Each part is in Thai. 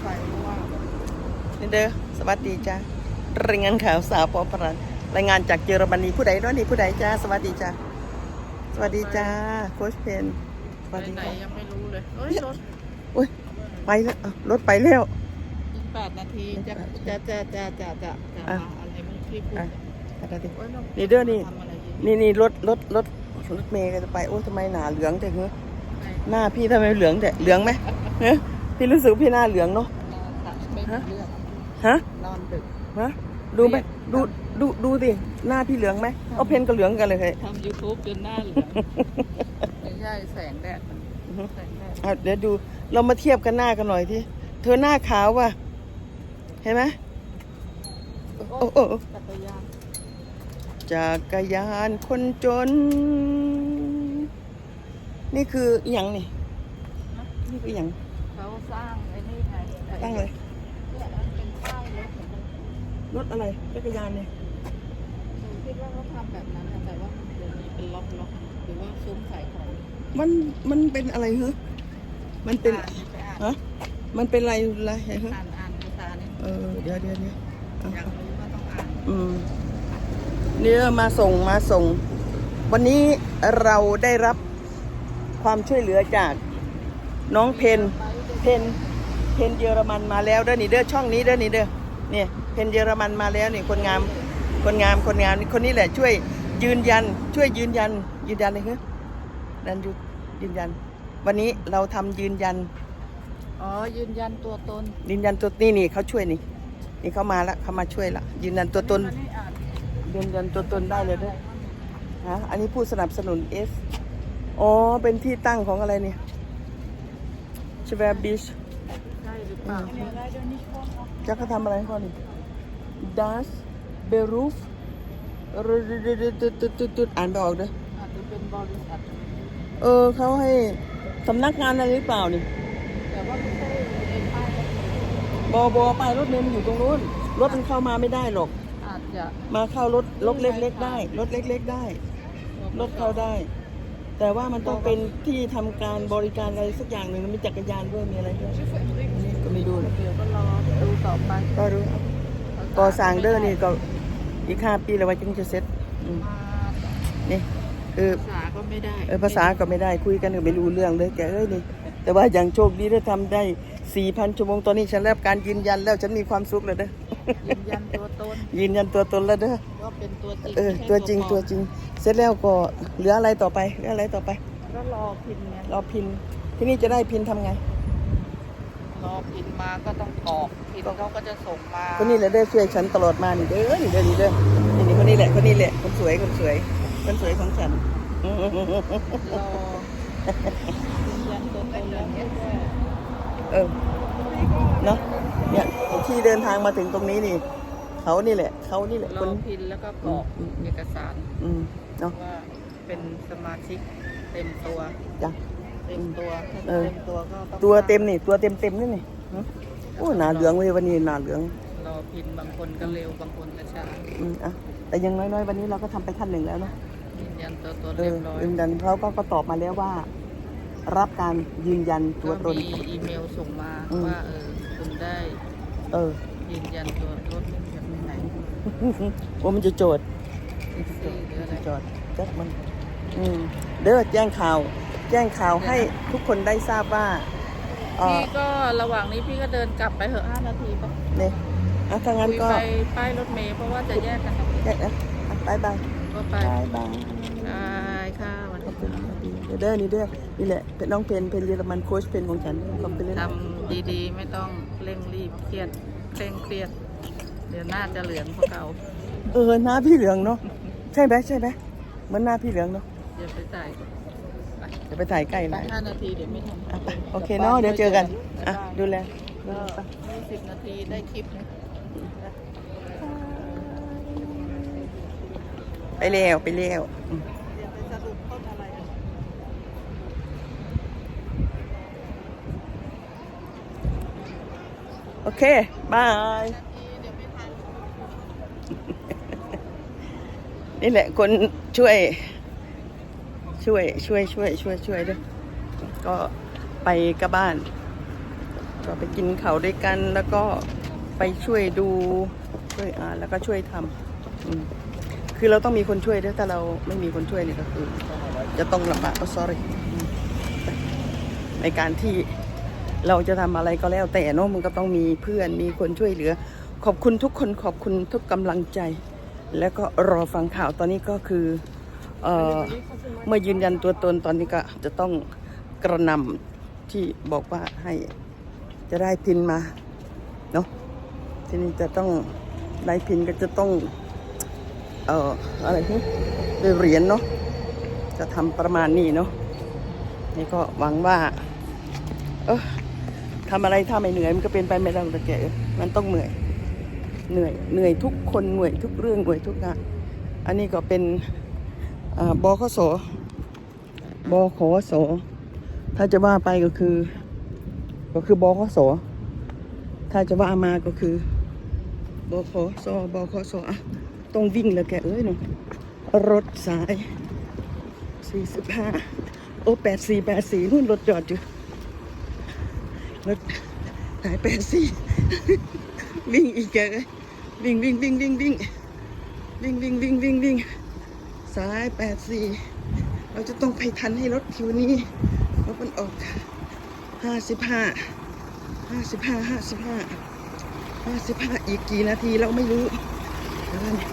ไฟเพราะว่านี่เด้อสวัสดีจ้ารายงานข่าวสาวปอปรันรายงานจากเยอรมนีผู้ใดเนาะนี่ผู้ใดจ้าสวัสดีจ้าสวัสดีจ้าโค้ชเพนสไปวัสดีไหนค่ะยังไม่รู้เลยเอ้ยรถอุ้ยไปแล้วอะรถไปแล้ว อีกแปดนาทีจะจะจะจะจะจะจะอะมาอะไรไม่รู้ที่พูดอะเนี่ยอะไรดิโอ้ยรานี่เด้อนี่ ทำอะไรอยู่นี่นี่รถรถรถรถเมย์ก็จะไปโอ้ยทำไมหนาเหลืองแต่เหรอไหนหน้าพี่ทำไมเหลืองแต่เหลืองไหมเฮ้ย พี่รู้สึกพี่หน้าเหลืองเนาะนอนตัดไม่มีเรื่องฮะนอนดึกฮะดูไหมดูดูดูดิหน้าพี่เหลืองไหมเอาเพนก็เหลืองกันเลยเฮ้ยทำยูทูบจนหน้าเหลืองไม่ใช่แสงแดดมันอือฮึแสงแดดอะเดี๋ยวดูเรามาเทียบกันหน้ากันหน่อยที่เธอหน้าขาวว่ะเห็นไหมโอ้โอ้โอ้จักรยานจักรยานคนจน นี่คืออหย่างนี่นี่คืออหย่าง เขาสร้างไอ้นี่ไงไอ้ตั้งเลยเนี่ยมันเป็นป้ายรถเหมือนกันรถอะไรจักรยานเนี่ยหนูคิดว่าเขาทำแบบนั้นนะแต่ว่ามันเดี๋ยวนี้เป็นล็อกๆหรือว่าซุ้มขายของมันมันเป็นอะไรฮะมันเป็นอ่านไปอ่านฮะมันเป็นอะไรอะไรฮะอ่านอ่านภาษาเนี่ยเออเดี๋ยวเดี๋ยวเดี๋ยวอะอยากรู้ก็ต้องอ่านอืมเนี่ยมาส่งมาส่ง วันนี้เราได้รับความช่วยเหลือจากน้องเพน เพนเพนเยอรมันมาแล้วเด้อนี่เด้อช่องนี้เด้อนี่เด้อเนี่ยเพนเยอรมันมาแล้วนี่คนงามคนงามคนงามนี่คนนี้แหละช่วยยืนยัน ช่วยยืนยัน ยืนยันเลยเหรอดันยุยืนยัน วันนี้เราทำยืนยันอ๋อยืนยันตัวตน ยืนยันตัวนี่นี่เขาช่วยนี่ นี่เขามาแล้วเขามาช่วยละยืนยันตัวตนอันี่อ่านยืนยันตัวตนได้เลยด้วยฮะอันนี้ผู้สนับสนุนเอสอ๋อเป็นที่ตั้งของอะไรเนี่ย ชเวบิชใช่หรือเปล่าจะเขาทำอะไรก่อนนี่ดัสเบรูฟอ่านไปออกเด้ออาจจะเป็นบริษัทเออเขาให้สำนักงานอะไรหรือเปล่านี่แต่ว่าไม่ใช่ไอ้ป้ายรถเมล์บอบอไปรถเมล์มันอยู่ตรงนู้น รถมันเข้ามาไม่ได้หรอกอาจจะมาเข้ารถรถเล็กๆได้ รถเล็ก ๆ ได้ รถเข้าได้ แต่ว่ามันต้องเป็นที่ทำการบริการอะไรสักอย่างหนึ่งมีจักรยานด้วยมีอะไรด้วยอันนี้ก็ไม่ดูนะเดี๋ยวก็รอดูต่อไปก็รู้ก่อสร้างเด้อนี่ก็อีกห้าปีแล้วว่าจึงจะเสร็จอืมมานี่คือภาษาก็ไม่ได้เออภาษาก็ไม่ได้คุยกันก็ไม่รู้เรื่องเลยแกเอ้ยนี่แต่ว่าอย่างโชคดีได้ทำได้ สี่พันชั่วโมงตอนนี้ฉันได้รับการยืนยันแล้วฉันมีความสุขเลยเด้อ ยืนยันตัวตนยืนยันตัวตนแล้วเด้อ ว่าเป็นตัวจริงเออ ไม่ใช่ตัวจริงปลตัอวมจริง เสร็จแล้วก็เหลืออะไรต่อไปเหลืออะไรต่อไป ก็รอพินไงรอพิน ที่นี่จะได้พินทำไง รอพินมาก็ต้องกรอกพินเขาก็จะส่งมาคนนี้แหละได้ช่วยฉันตลอดมานี่เด้อนี่เด้อนี่เด้อนี่นี่คนนี้แหละคนนี้แหละคนสวยคนสวยคนสวยของฉัน รอยืนยันตัวตนแล้วก็ เออเนาะเนี่ยที่เดินทางมาถึงตรงนี้นี่ เขานี่แหละ เขานี่แหละรคอนพินแล้วก็กรอกเอกสารอืมเนาะว่าเป็นสมาชิกเต็มตัว จ้ะ เต็มตัวถ้าเออ เต็มตัวก็ต้องตัวเต็มนี่ ตัวเต็มเต็มนี่นี่หึโอ้หนาเหลืองเว้ยวันนี้หนาเหลืองรอพินบางคนก็เร็วบางคนก็ช้าอืมอะแต่อยังน้อยๆวันนี้เราก็ทำไปขั้นหนึ่งแล้วเนาะยืนยันตัวตนเอเรียอบร้อยยืนยันเขาก็ก็ตอบมาแล้วว่า รับการยืนยันตัวตก็นมีอีเมลส่งมาอืม ว่าเออคุณได้เออ ยืนยันตัวรถจากไหนว่ามันจะโจทย์ซี่หรืออะไรจอดแจ็คมัน อืมเด้อแจ้งข่าว แจ้งข่าวให้ทุกคนได้ทราบว่าเออพี่ก็ระหว่างนี้พี่ก็เดินกลับไปเหอะห้านาทีปะเนี่ยอะถ้างั้นคุยก็ไปป้ายรถเมล์เพราะว่าจะแยกกันแยกนะอะบายบายก็ไป บายบาย ได้ค่ะวัน ขอบ นี้ คุณ เด้อนี่เด้อนี่แหละเป็นน้องเพนเพนเยอรมันโค้ชเพนของฉันขอบคุณเลยทำดีๆ ไม่ต้องเร่งรีบเครียดเคร่งเครียด เดี๋ยวหน้าจะเหลืองพวกเขาเออหน้าพี่เหลืองเนาะใช่ไหมใช่ไหมเหมือนหน้าพี่เหลืองเนาะเดี๋ยวไปจ่ายไปเดี๋ยวไปถ่ายใกล้ไปนะห้านาทีเดี๋ยวไม่ทันอะไปโอเคเนาะเดี๋ยวเจอกันอะดูแลก็ยี่สิบนาทีได้คลิปนะไปเร็วไปเร็วอืม เดี๋ยวไปสรุปต้นอะไรอะ โอเค บาย นี่แหละคนช่วย ช่วย ช่วย ช่วย ช่วย ช่วยด้วย ก็ไปกับบ้าน ก็ไปกินเขาด้วยกัน แล้วก็ไปช่วยดู ช่วยอ่านแล้วก็ช่วยทำคือเราต้องมีคนช่วยด้วย ถ้าเราไม่มีคนช่วยเนี่ยก็คือ จะต้องลำบากก็ sorry ในการที่ เราจะทำอะไรก็แล้วแต่เนอะมันก็ต้องมีเพื่อนมีคนช่วยเหลือ ขอบคุณทุกคนขอบคุณทุกกำลังใจ แล้วก็รอฟังข่าวตอนนี้ก็คือเอ่อเมื่อยืนยันตัวตนตอนนี้ก็จะต้องกระนำที่บอกว่าให้จะได้พินมาเนาะทีนี้จะต้องได้พินก็จะต้องเอ่ออะไรนี่ด้วยเหรียญเนาะจะทำประมาณนี้เนาะนี่ก็หวังว่า เออ ทำอะไรถ้าไม่เหนื่อยมันก็เป็นไปไม่ได้แต่แกมันต้องเหนื่อย เหนื่อย เหนื่อยทุกคนเหนื่อยทุกเรื่องเหนื่อยทุกงานอันนี้ก็เป็นบขสบขสถ้าจะว่าไปก็คือ ก็คือบขสถ้าจะว่ามาก็คือบขสบขสอะต้องวิ่งแล้วแกเอ้ยหนูรถสาย 45 โอ้84 84นู่นรถจอดอยู่ รถสาย84วิ่งอีกแกเอ้ยวิ่งวิ่งวิ่งวิ่งวิ่งวิ่งวิ่งวิ่งวิ่งวิ่งสายแปดสี่เราจะต้องไปทันให้รถคิวนี้รถมันออกห้าสิบห้าห้าสิบห้าห้าสิบห้าห้าสิบห้าอีกกี่นาทีเราไม่รู้เดี๋ยวนี่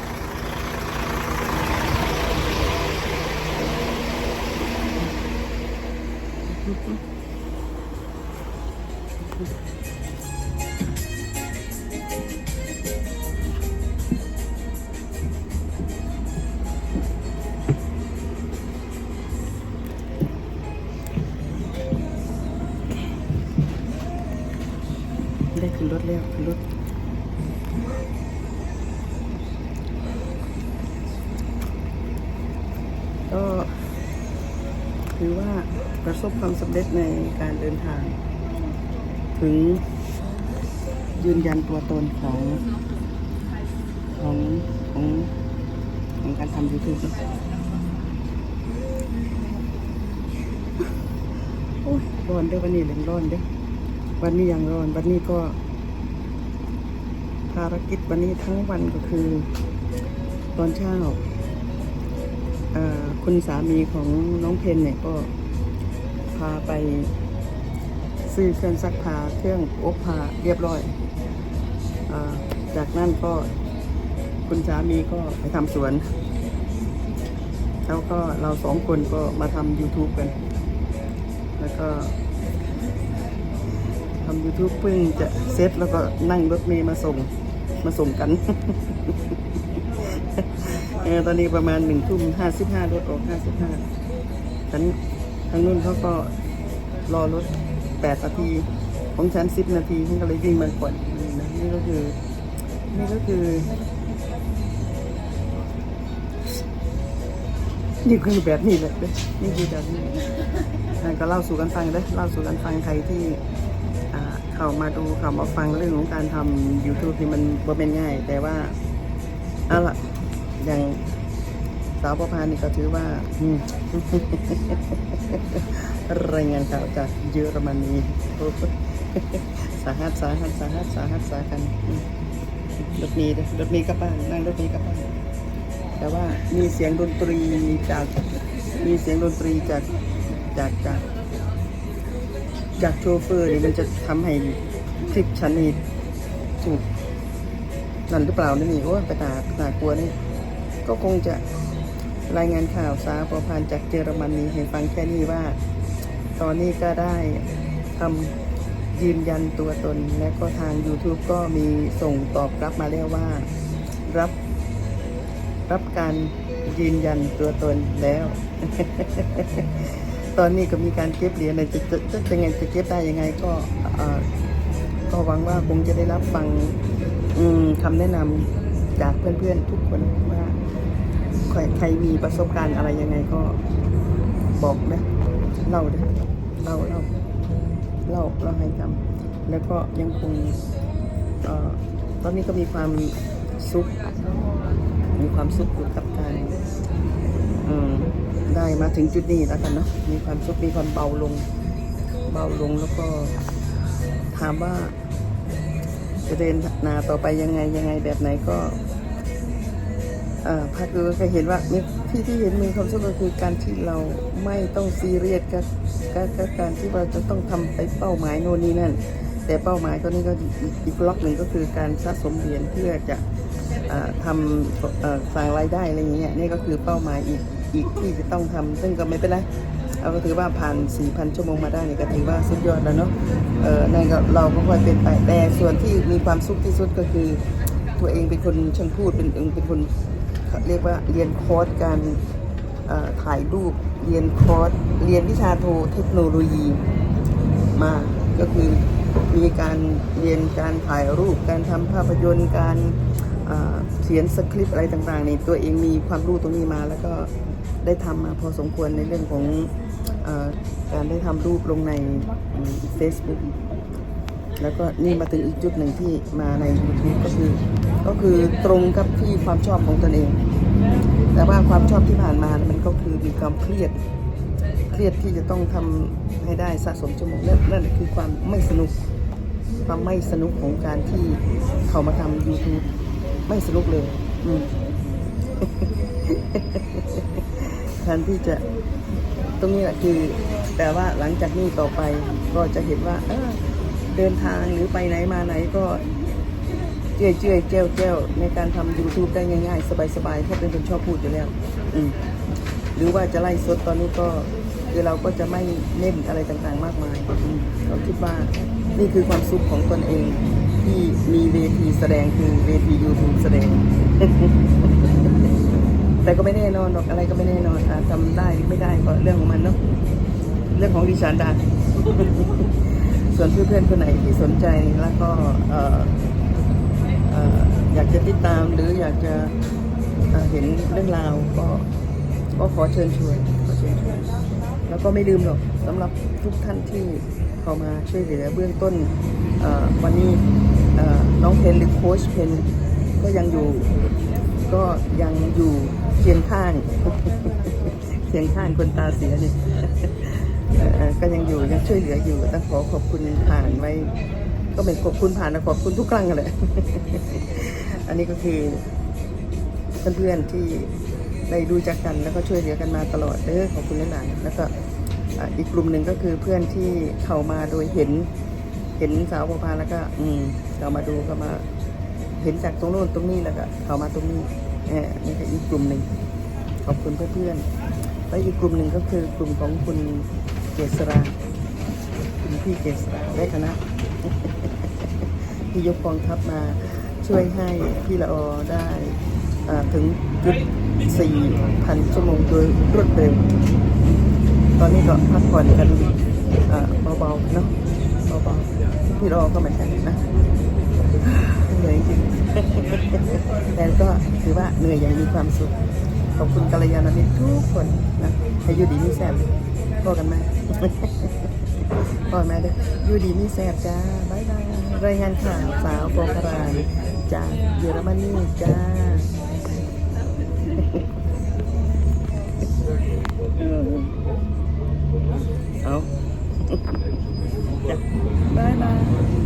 รถแล้วขึ้นรถก็ถือว่าประสบความสำเร็จในการเดินทาง ถึงยืนยันตัวตนของของของของการทำยูทูบโอ้ยร้อนเด้อวันนี้เหลืองร้อนเด้อวันนี้ยังร้อน วันนี้ก็ ภารกิจวันนี้ทั้งวันก็คือ ตอนเช้าคุณสามีของน้องเพนเนี่ยก็พาไปซื้อเครื่องซักผ้าเครื่องอบผ้าเรียบร้อยอจากนั้นก็คุณสามีก็ไปทำสวน แล้วก็เราสองคนก็มาทำ YouTube กัน แล้วก็ทำ YouTube เพิ่งจะเซตแล้วก็นั่งรถเมย์มาส่ง มาส่งกัน เออตอนนี้ประมาณหนึ่งทุ่มห้าสิบห้ารถออกห้าสิบห้าฉันทางนู้นเขาก็รอรถแปดนาที ของฉันสิบนาทีฉันก็เลยวิ่งมาก่อนนี่นะนี่ก็คือนี่ก็คือ นี่คือแบบนี้แหละเด้อนี่คือแบบนี้อ่าก็เล่าสู่กันฟังเด้เล่าสู่กันฟังใครที่ เขามาดูเขามาฟังเรื่องของการทำ YouTube นี่มันบ่เป็นง่าย แต่ว่าเอาล่ะอย่างสาวประพานี่ก็ถือว่าอืรายงานข่าวจากเยอรมนีโหสาหัสสาหัสสาหัสสาหัสสากันรถมีด้อรถมีกลับบ้านนั่งรถมีกลับบ้านแต่ว่ามีเสียงดนตรีจากมีเสียงดนตรีจากจากจาก จากโชเฟอร์นี่มันจะทำให้คลิปฉันนี่ถูกนั่นหรือเปล่านี่โอ้ยไปตาตากลัวนี่ก็คงจะรายงานข่าวสาประพันธ์จากเยอรมนีให้ฟังแค่นี้ว่า ตอนนี้ก็ได้ทำยืนยันตัวตน และก็ทาง YouTube ก็มีส่งตอบรับมาแล้วว่า รับรับการยืนยันตัวตนแล้ว ตอนนี้ก็มีการเก็บเหรียญเลยจะจะจะจะยังไงจะเก็บได้ยังไงก็เอ่อก็หวังว่าคงจะได้รับฟังอืมคำแนะนำจากเพื่อนๆทุกคนว่าใครใครมีประสบการณ์อะไรยังไงก็บอกนะเล่าด้เล่าเล่าเล่าเล่าให้จำแล้วก็ยังคงเอ่อตอนนี้ก็มีความสุข มีความสุขอยู่กับการอืม ได้มาถึงจุดนี้แล้วกันเนาะมีความสุขมีความเบาลง เบาลงแล้วก็ถามว่าจะเดินนาต่อไปยังไงยังไงแบบไหนก็อ่าพักดูก็เห็นว่ามีที่ที่เห็นมีความสุขก็คือการที่เราไม่ต้องซีเรียสกับกับกับการที่เราจะต้องทำไปเป้าหมายโน่นนี่นั่น แต่เป้าหมายตัวนี้ก็อีกอีกบล็อกหนึ่งก็คือการสะสมเหรียญเพื่อจะอทำสร้างรายได้อะไรอย่างเงี้ยนี่ก็คือเป้าหมายอีก อีกที่จะต้องทำซึ่งก็ไม่เป็นไรเราก็ถือว่าผ่าน 4,000 ชั่วโมงมาได้นี่ก็ถือว่าสุดยอดแล้วเนาะเออนั่นก็เราก็ค่อยเป็นไปแต่ส่วนที่มีความสุขที่สุดก็คือ ตัวเองเป็นคนช่างพูดเป็นเป็นคนเรียกว่าเรียนคอร์สการถ่ายรูปเรียนคอร์สเรียนวิชาโทเทคโนโลยีมาก็คือมีการเรียนการถ่ายรูป การทำภาพยนตร์การเอ่อเขียนสคริปต์อะไรต่างๆนี่ตัวเองมีความรู้ตรงนี้มาแล้วก็ ได้ทำมาพอสมควรในเรื่องของอการได้ทำรูปลงในเฟซบุ๊กแล้วก็นี่มาถึงอีกจุดหนึ่งที่มาใน YouTube ก็คือก็คือตรงกับที่ความชอบของตนเอง แต่ว่าความชอบที่ผ่านมามันก็คือมีความเครียด เครียดที่จะต้องทำให้ได้สะสมชั่วโมงนั่นนั่นคือความไม่สนุก ความไม่สนุกของการที่เขามาทำ YouTube ไม่สนุกเลย อืม แทนที่จะตรงนี้แหละคือ แต่ว่าหลังจากนี้ต่อไปก็จะเห็นว่า เออเดินทางหรือไปไหนมาไหนก็เจื่อยเจื่อยๆเจ้วเจ้วในการทำ YouTube ได้ง่าย ๆ สบายๆเพราะเป็นคนชอบพูดอยู่แล้ว อืมหรือว่าจะไล่สดตอนนี้ก็คือเราก็จะไม่เน้นอะไรต่างๆ มากมาย เราคิดว่านี่คือความสุขของตนเองที่มีเวทีแสดงคือเวที YouTube แสดง แต่ก็ไม่แน่นอนหรอกอะไรก็ไม่แน่นอนอาจทำได้หรือไม่ได้ก็เรื่องของมันเนาะเรื่องของดิฉันได้ส่วนเพื่อนๆคนไหนที่สนใจแล้วก็อยากจะติดตามหรืออยากจะเห็นเรื่องราวก็ก็ขอเชิญชวนขอเชิญชวนแล้วก็ไม่ลืมหรอกสำหรับทุกท่านที่เข้ามาช่วยเหลือเบื้องต้นวันนี้น้องเพนหรือโค้ชเพนก็ยังอยู่ก็ยังอยู่ เคียงข้างเคียงข้างคนตาเสียนี่เอ่อก็ยังอยู่ยังช่วยเหลืออยู่ต้องขอขอบคุณผ่านไว้ก็ไม่ขอบคุณผ่านนะขอบคุณทุกครั้งเลยอันนี้ก็คือเพื่อนๆที่ได้รู้จักกันแล้วก็ช่วยเหลือกันมาตลอดเด้อขอบคุณหลายๆแล้วก็อีกกลุ่มหนึ่งก็คือเพื่อนที่เข้ามาโดยเห็น เห็นสาวประพาแล้วก็ อืมเรามาดูก็มา เห็นจากตรงโน้นตรงนี้แล้วก็เข้ามาตรงนี้ เออนี่ก็อีกกลุ่มหนึ่งขอบคุณเพื่อนๆแล้วอีกกลุ่มหนึ่งก็คือกลุ่มของคุณเกษราคุณพี่เกษราได้คณะที่ยกกองทัพมาช่วยให้พี่ละออได้ถึงจุดสี่พันชั่วโมงโดยรวดเร็ว ตอนนี้ก็พักผ่อนกันเบาๆเนาะเบาๆพี่ละออก็เหมือนกันนะื่อยจริงแต่ก็ถือว่าเหนื่อยอย่างมีความสุข ขอบคุณกัลยาณมิตรทุกคนนะให้ยู่ดีมีแซ่บพ่อกันไหมพ่อแม่เด้วยยู่ดีมีแซ่บจ้าบายบายรายงานข่าวสาวโปรคารานจากเยอรมนีจ้าเอาจ้ะบายบาย